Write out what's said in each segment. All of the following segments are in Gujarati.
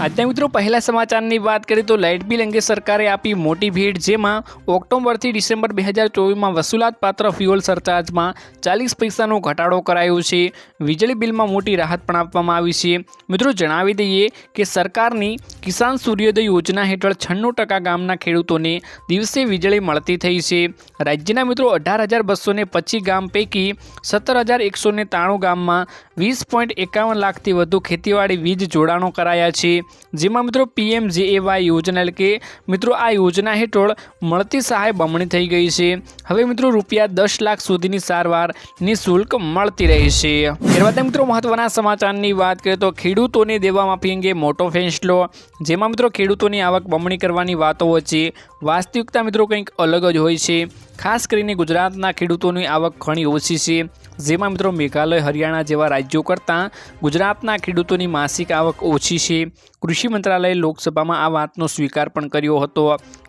આજના મિત્રો, પહેલા સમાચારની વાત કરીએ તો લાઇટ બિલ અંગે સરકારે આપી મોટી ભેટ જેમાં ઓક્ટોબરથી ડિસેમ્બર બે હજાર ચોવીસમાં વસૂલાતપાત્ર ફ્યુઅલ સરચાર્જમાં ચાલીસ પૈસાનો ઘટાડો કરાયો છે. વીજળી બિલમાં મોટી રાહત પણ આપવામાં આવી છે. મિત્રો, જણાવી દઈએ કે સરકારની કિસાન સૂર્યોદય યોજના હેઠળ છન્નું ટકા ગામના ખેડૂતોને દિવસે વીજળી મળતી થઈ છે. રાજ્યના મિત્રો, અઢાર હજાર બસો પચીસ ગામ પૈકી સત્તર હજાર એકસો ત્રાણું ગામમાં વીસ પોઈન્ટ એકાવન લાખથી વધુ ખેતીવાડી વીજ જોડાણો કરાયા છે. જેમાં મિત્રો પીએમ જેએવાય યોજના એટલે કે મિત્રો આ યોજના હેઠળ મળતી સહાય બમણી થઈ ગઈ છે. હવે મિત્રો રૂપિયા દસ લાખ સુધીની સારવાર નિઃશુલ્ક મળતી રહેશે ત્યારબાદ મિત્રો મહત્વના સમાચારની વાત કરીએ તો ખેડૂતોને દેવા માફી અંગે મોટો ફેંસલો, જેમાં મિત્રો ખેડૂતોની આવક બમણી કરવાની વાતો વચ્ચે વાસ્તવિકતા મિત્રો કંઈક અલગ જ હોય છે. ખાસ કરીને ગુજરાતના ખેડૂતોની આવક ઘણી ઓછી છે. જેમાં મિત્રો મેઘાલય, હરિયાણા જેવા રાજ્યો કરતાં ગુજરાતના ખેડૂતોની માસિક આવક ઓછી છે. કૃષિ મંત્રાલયે લોકસભામાં આ વાતનો સ્વીકાર પણ કર્યો હતો.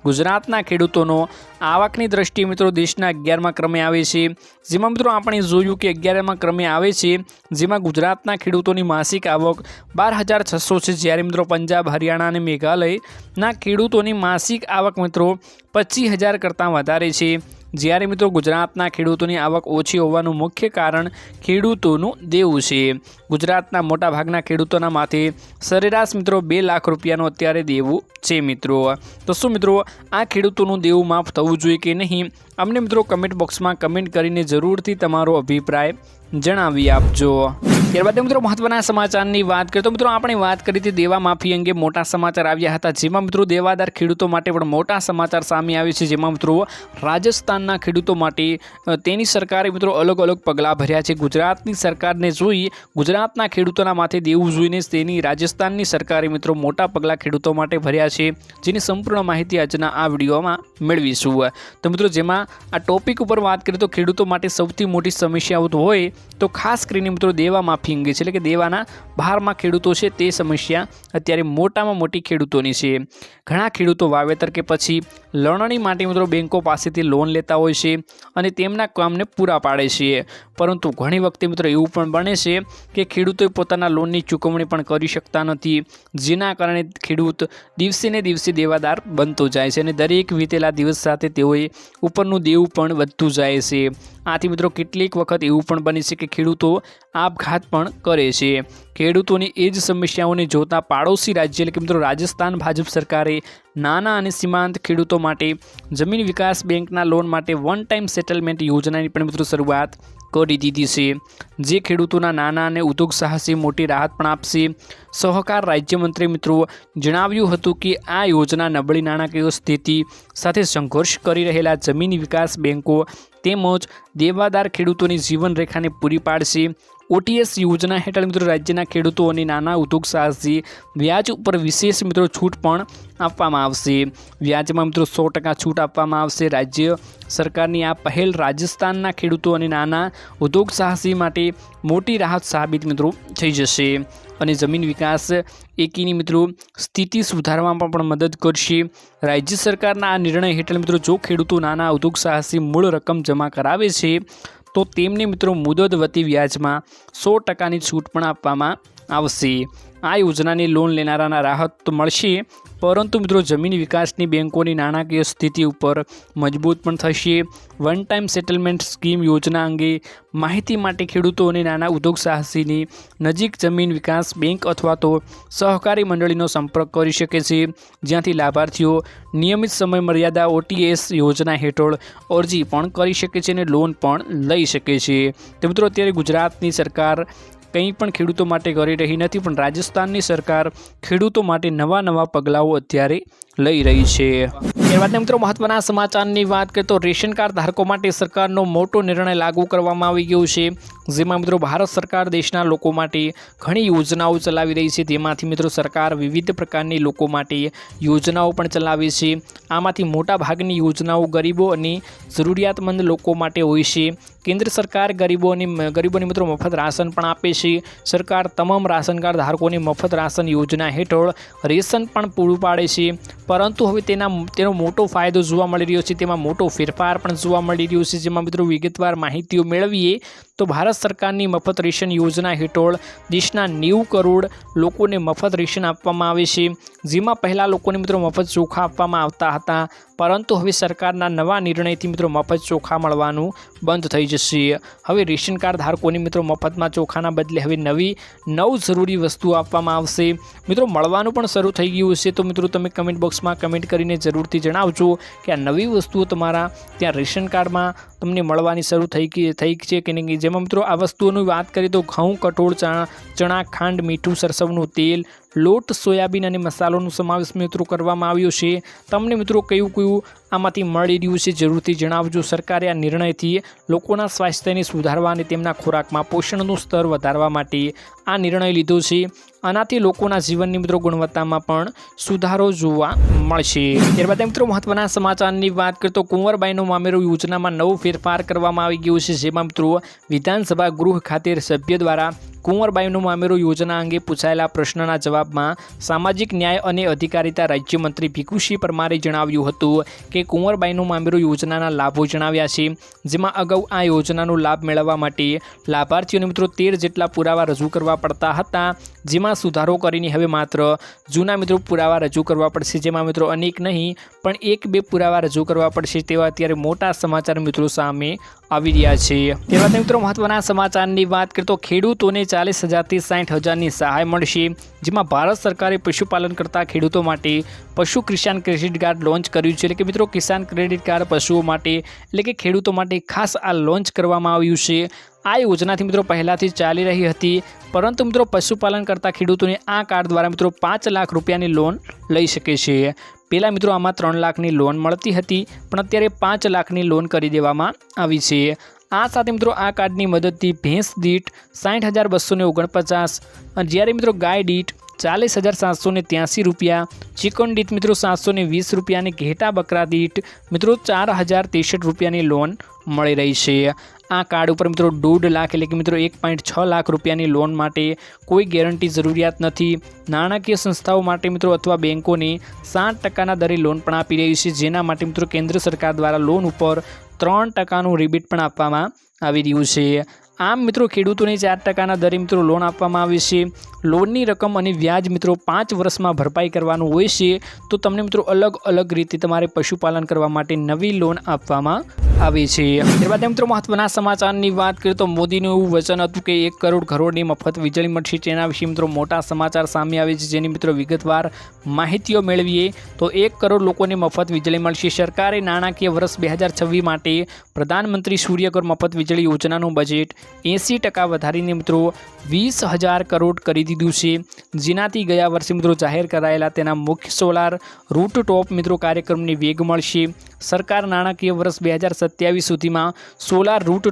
ગુજરાતના ખેડૂતોનો આવકની દ્રષ્ટિએ મિત્રો દેશના અગિયારમાં ક્રમે આવે છે. જેમાં મિત્રો આપણે જોયું કે અગિયારમાં ક્રમે આવે છે. જેમાં ગુજરાતના ખેડૂતોની માસિક આવક બાર હજાર છસો છે. જ્યારે મિત્રો પંજાબ, હરિયાણા અને મેઘાલયના ખેડૂતોની માસિક આવક મિત્રો પચીસ હજાર કરતાં વધારે છે. જ્યારે મિત્રો ગુજરાતના ખેડૂતોની આવક ઓછી હોવાનું મુખ્ય કારણ ખેડૂતોનું દેવું છે. ગુજરાતના મોટાભાગના ખેડૂતોના માથે સરેરાશ મિત્રો બે લાખ રૂપિયાનું અત્યારે દેવું છે મિત્રો. તો શું મિત્રો, આ ખેડૂતોનું દેવું માફ થવું જોઈએ કે નહીં? અમને મિત્રો કમેન્ટ બોક્સમાં કમેન્ટ કરીને જરૂરથી તમારો અભિપ્રાય જણાવી આપજો. ત્યારબાદ મિત્રો મહત્વના સમાચારની વાત કરીએ તો મિત્રો આપણે વાત કરી હતી દેવા માફી અંગે મોટા સમાચાર આવ્યા હતા. જેમાં મિત્રો દેવાદાર ખેડૂતો માટે પણ મોટા સમાચાર સામે આવે છે. જેમાં મિત્રો રાજસ્થાનના ખેડૂતો માટે તેની સરકારે મિત્રો અલગ અલગ પગલાં ભર્યા છે. ગુજરાતની સરકારને જોઈ, ગુજરાતના ખેડૂતોના માથે દેવું જોઈને તેની રાજસ્થાનની સરકારે મિત્રો મોટા પગલાં ખેડૂતો માટે ભર્યા છે. જેની સંપૂર્ણ માહિતી આજના આ વિડીયોમાં મેળવીશું. તો મિત્રો જેમાં આ ટોપિક ઉપર વાત કરીએ તો ખેડૂતો માટે સૌથી મોટી સમસ્યાઓ હોય, તો ખાસ કરીને મિત્રો દેવા માફી અંગે છે એટલે કે દેવાના બહારમાં ખેડૂતો છે તે સમસ્યા અત્યારે મોટામાં મોટી ખેડૂતોની છે. ઘણા ખેડૂતો વાવેતર કે પછી લણણી માટે મિત્રો બેંકો પાસેથી લોન લેતા હોય છે અને તેમના કામને પૂરા પાડે છે. પરંતુ ઘણી વખતે મિત્રો એવું પણ બને છે કે ખેડૂતોએ પોતાના લોનની ચૂકવણી પણ કરી શકતા નથી, જેના કારણે ખેડૂત દિવસે ને દિવસે દેવાદાર બનતો જાય છે અને દરેક વીતેલા દિવસ સાથે તેઓએ ઉપરનું દેવું પણ વધતું જાય છે. આથી મિત્રો કેટલીક વખત એવું પણ બને છે કે ખેડૂતો આપઘાત પણ કરે છે. ખેડૂતોની એ જ સમસ્યાઓને જોતા પાડોશી રાજ્ય એટલે કે મિત્રો રાજસ્થાન, ભાજપ સરકારે નાના અને સીમાંત ખેડૂતો માટે જમીન વિકાસ બેંકના લોન માટે વન ટાઈમ સેટલમેન્ટ યોજનાની પણ મિત્રો શરૂઆત કરી દીધી છે. જે ખેડૂતોના નાના અને ઉદ્યોગ સાહસી મોટી રાહત પણ આપશે. સહકાર રાજ્યમંત્રી મિત્રો જણાવ્યું હતું કે આ યોજના નબળી નાણાકીય સ્થિતિ સાથે સંઘર્ષ કરી રહેલા જમીન વિકાસ બેંકો તેમજ દેવાદાર ખેડૂતોની જીવનરેખાને પૂરી પાડશે. ઓટીએસ યોજના હેઠળ મિત્રો રાજ્યના ખેડૂતો અને નાના ઉદ્યોગ સાહસી વ્યાજ ઉપર વિશેષ મિત્રો છૂટ પણ આપવામાં આવશે. વ્યાજમાં મિત્રો સો છૂટ આપવામાં આવશે. રાજ્ય સરકારની આ પહેલ રાજસ્થાનના ખેડૂતો અને નાના ઉદ્યોગ સાહસી માટે મોટી રાહત સાબિત મિત્રો થઈ જશે અને જમીન વિકાસ એકીની મિત્રો સ્થિતિ સુધારવામાં પણ મદદ કરશે. રાજ્ય સરકારના આ નિર્ણય હેઠળ મિત્રો જો ખેડૂતો નાના ઉદ્યોગ સાહસી મૂળ રકમ જમા કરાવે છે તો તેમને મિત્રો મુદત વતી વ્યાજમાં સો ટકાની છૂટ પણ આપવામાં આવશે. આ યોજનાની લોન લેનારાના રાહત તો મળશે પરંતુ મિત્રો જમીન વિકાસની બેંકોની નાણાકીય સ્થિતિ ઉપર મજબૂત પણ થશે. વન ટાઈમ સેટલમેન્ટ સ્કીમ યોજના અંગે માહિતી માટે ખેડૂતો અને નાના ઉદ્યોગ સાહસીની નજીક જમીન વિકાસ બેંક અથવા તો સહકારી મંડળીનો સંપર્ક કરી શકે છે. જ્યાંથી લાભાર્થીઓ નિયમિત સમય મર્યાદા ઓટીએસ યોજના હેઠળ અરજી પણ કરી શકે છે અને લોન પણ લઈ શકે છે. તો મિત્રો, અત્યારે ગુજરાતની સરકાર કંઈ પણ ખેડૂતો માટે કરી રહી નથી, પણ રાજસ્થાનની સરકાર ખેડૂતો માટે નવા નવા પગલાઓ અત્યારે લઈ રહી છે. ત્યારબાદ મિત્રો મહત્વના સમાચારની વાત કરીએ તો રેશન કાર્ડ ધારકો માટે સરકારનો મોટો નિર્ણય લાગુ કરવામાં આવી ગયો છે. જેમાં મિત્રો ભારત સરકાર દેશના લોકો માટે ઘણી યોજનાઓ ચલાવી રહી છે. તેમાંથી મિત્રો સરકાર વિવિધ પ્રકારની લોકો માટે યોજનાઓ પણ ચલાવે છે. આમાંથી મોટા ભાગની યોજનાઓ ગરીબો અને જરૂરિયાતમંદ લોકો માટે હોય છે. કેન્દ્ર સરકાર ગરીબોની ગરીબોની મિત્રો મફત રાશન પણ આપે છે. સરકાર તમામ રાશન કાર્ડ ધારકોને મફત રાશન યોજના હેઠળ રેશન પણ પૂરું પાડે છે. પરંતુ હવે તેના, તેનો મોટો ફાયદો જોવા મળી રહ્યો છે. તેમાં મોટો ફેરફાર પણ જોવા મળી રહ્યો છે. જેમાં મિત્રો વિગતવાર માહિતીઓ મેળવીએ તો ભારત સરકારની મફત રેશન યોજના હેઠળ દેશના નેવું કરોડ લોકોને મફત રેશન આપવામાં આવે છે. જેમાં પહેલાં લોકોને મિત્રો મફત ચોખા આપવામાં આવતા હતા, પરંતુ હવે સરકારના નવા નિર્ણયથી મિત્રો મફત ચોખા મળવાનું બંધ થઈ જશે. હવે રેશન કાર્ડ ધારકોને મિત્રો મફતમાં ચોખાના બદલે હવે નવી, નવ જરૂરી વસ્તુઓ આપવામાં આવશે. મિત્રો મળવાનું પણ શરૂ થઈ ગયું હશે, તો મિત્રો તમે કમેન્ટ બોક્સમાં કમેન્ટ કરીને જરૂરથી જણાવજો કે આ નવી વસ્તુઓ તમારા ત્યાં રેશન કાર્ડમાં તમને મળવાની શરૂ થઈ ગઈ, થઈ છે કે નહીં? જેમાં મિત્રો આ વસ્તુઓની વાત કરીએ તો ઘઉં, કઠોળ, ચણા ચણા ખાંડ મીઠું, સરસવનું તેલ લોટ, સોયાબીન અને મસાલોનો સમાવેશ મિત્રો કરવામાં આવ્યો છે. તમને મિત્રો કયું કયું આમાંથી મળી રહ્યું છે જરૂરથી જણાવજો. સરકારે આ નિર્ણયથી લોકોના સ્વાસ્થ્યને સુધારવા અને તેમના ખોરાકમાં પોષણનું સ્તર વધારવા માટે આ નિર્ણય લીધો છે. આનાથી લોકોના જીવનની મિત્રો ગુણવત્તામાં પણ સુધારો જોવા મળશે. ત્યારબાદ મિત્રો મહત્વના સમાચારની વાત કરીએ તો કુંવરબાઈનો મામેરો યોજનામાં નવો ફેરફાર કરવામાં આવી ગયો છે, જેમાં મિત્રો વિધાનસભા ગૃહ ખાતે સભ્ય દ્વારા કુંવરબાઈનો મામેરો યોજના અંગે પૂછાયેલા પ્રશ્નના જવાબમાં સામાજિક ન્યાય અને અધિકારિતા રાજ્યમંત્રી ભીખુસિંહ પરમારે જણાવ્યું હતું કે કુંવરબાઈનો મામેરો યોજનાના લાભો જણાવ્યા છે, જેમાં અગાઉ આ યોજનાનો લાભ મેળવવા માટે લાભાર્થીઓને મિત્રો તેર જેટલા પુરાવા રજૂ કરવા પડતા હતા, જેમાં સુધારો કરીને હવે માત્ર જૂના મિત્રો પુરાવા રજૂ કરવા પડશે, જેમાં મિત્રો અનેક નહીં, પણ એક બે પુરાવા રજૂ કરવા પડશે તેવા અત્યારે મોટા સમાચાર મિત્રો સામે આવી રહ્યા છે. તેવા મિત્રો મહત્વના સમાચારની વાત કરીએ તો ખેડૂતોને ચાલીસ હજારથી સાઠ હજારની સહાય મળશે, જેમાં ભારત સરકારે પશુપાલન કરતા ખેડૂતો માટે પશુ કિસાન ક્રેડિટ કાર્ડ લોન્ચ કર્યું છે. એટલે કે મિત્રો, કિસાન ક્રેડિટ કાર્ડ પશુઓ માટે, એટલે કે ખેડૂતો માટે ખાસ આ લોન્ચ કરવામાં આવ્યું છે. આ યોજનાથી મિત્રો પહેલાંથી ચાલી રહી હતી. પરંતુ મિત્રો પશુપાલન કરતા ખેડૂતોને આ કાર્ડ દ્વારા મિત્રો પાંચ લાખ રૂપિયાની લોન લઈ શકે છે. પહેલાં મિત્રો આમાં ત્રણ લાખની લોન મળતી હતી, પણ અત્યારે પાંચ લાખની લોન કરી દેવામાં આવી છે. આ સાથે મિત્રો આ કાર્ડની મદદથી ભેંસ દીઠ સાઠ હજાર બસો ને ઓગણપચાસ જ્યારે મિત્રો ગાય દીઠ ચાલીસ હજાર સાતસો ને ત્યાંસી રૂપિયા, ચિકન દીઠ મિત્રો સાતસો ને વીસ રૂપિયા, અને ઘેટા બકરા દીઠ મિત્રો ચાર હજાર ત્રેસઠ રૂપિયાની લોન મળી રહી છે. આ કાર્ડ ઉપર મિત્રો દોઢ લાખ એટલે કે મિત્રો એક પોઈન્ટ છ લાખ રૂપિયાની લોન માટે કોઈ ગેરંટી જરૂરિયાત નથી. નાણાકીય સંસ્થાઓ માટે મિત્રો અથવા બેન્કોને સાત ટકાના દરે લોન પણ આપી રહી છે. જેના માટે મિત્રો કેન્દ્ર સરકાર દ્વારા લોન ઉપર ત્રણ ટકાનું રિબીટ પણ આપવામાં આવી રહ્યું છે. આમ મિત્રો ખેડૂતોને ચાર ટકાના દરે મિત્રો લોન આપવામાં આવે છે. લોનની રકમ અને વ્યાજ મિત્રો પાંચ વર્ષમાં ભરપાઈ કરવાનું હોય છે. તો તમને મિત્રો અલગ અલગ રીતે તમારે પશુપાલન કરવા માટે નવી લોન આપવામાં આવે છે. ત્યારબાદ મિત્રો મહત્વના સમાચારની વાત કરીએ તો મોદીનું એવું વચન હતું કે એક કરોડ ઘરોની મફત વીજળી મળશે તેના વિશે મિત્રો મોટા સમાચાર સામે આવે છે, જેની મિત્રો વિગતવાર માહિતીઓ મેળવીએ તો એક કરોડ લોકોને મફત વીજળી મળશે. સરકારે નાણાકીય વર્ષ બે હજાર છવ્વીસ માટે પ્રધાનમંત્રી સૂર્યઘર મફત વીજળી યોજનાનું બજેટ એંસી ટકા વધારીને મિત્રો વીસ હજાર કરોડ કરી દીધું છે. જેનાથી ગયા વર્ષે મિત્રો જાહેર કરાયેલા તેના મુખ્ય સોલાર રૂટ ટોપ મિત્રો કાર્યક્રમને વેગ મળશે. સરકાર નાણાકીય વર્ષ બે હજાર સત્યાવીસ સુધીમાં સોલાર રૂટ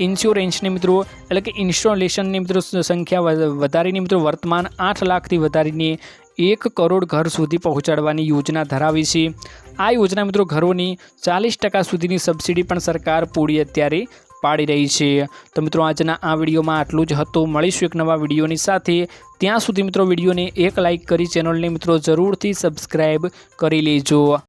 ઇન્સ્યોરન્સની મિત્રો, એટલે કે ઇન્સ્ટોલેશનની મિત્રો સંખ્યા વધ- વધારીને મિત્રો, વર્તમાન આઠ લાખથી વધારીને એક કરોડ ઘર સુધી પહોંચાડવાની યોજના ધરાવે છે. આ યોજના મિત્રો ઘરોની ચાલીસ ટકા સુધીની સબસિડી પણ સરકાર પૂરી અત્યારે પાડી રહી છે. તો મિત્રો આજના આ વિડીયોમાં આટલું જ હતું. મળીશું એક નવા વિડીયોની સાથે. ત્યાં સુધી મિત્રો વિડીયોને એક લાઇક કરી ચેનલને મિત્રો જરૂરથી સબસ્ક્રાઈબ કરી લેજો.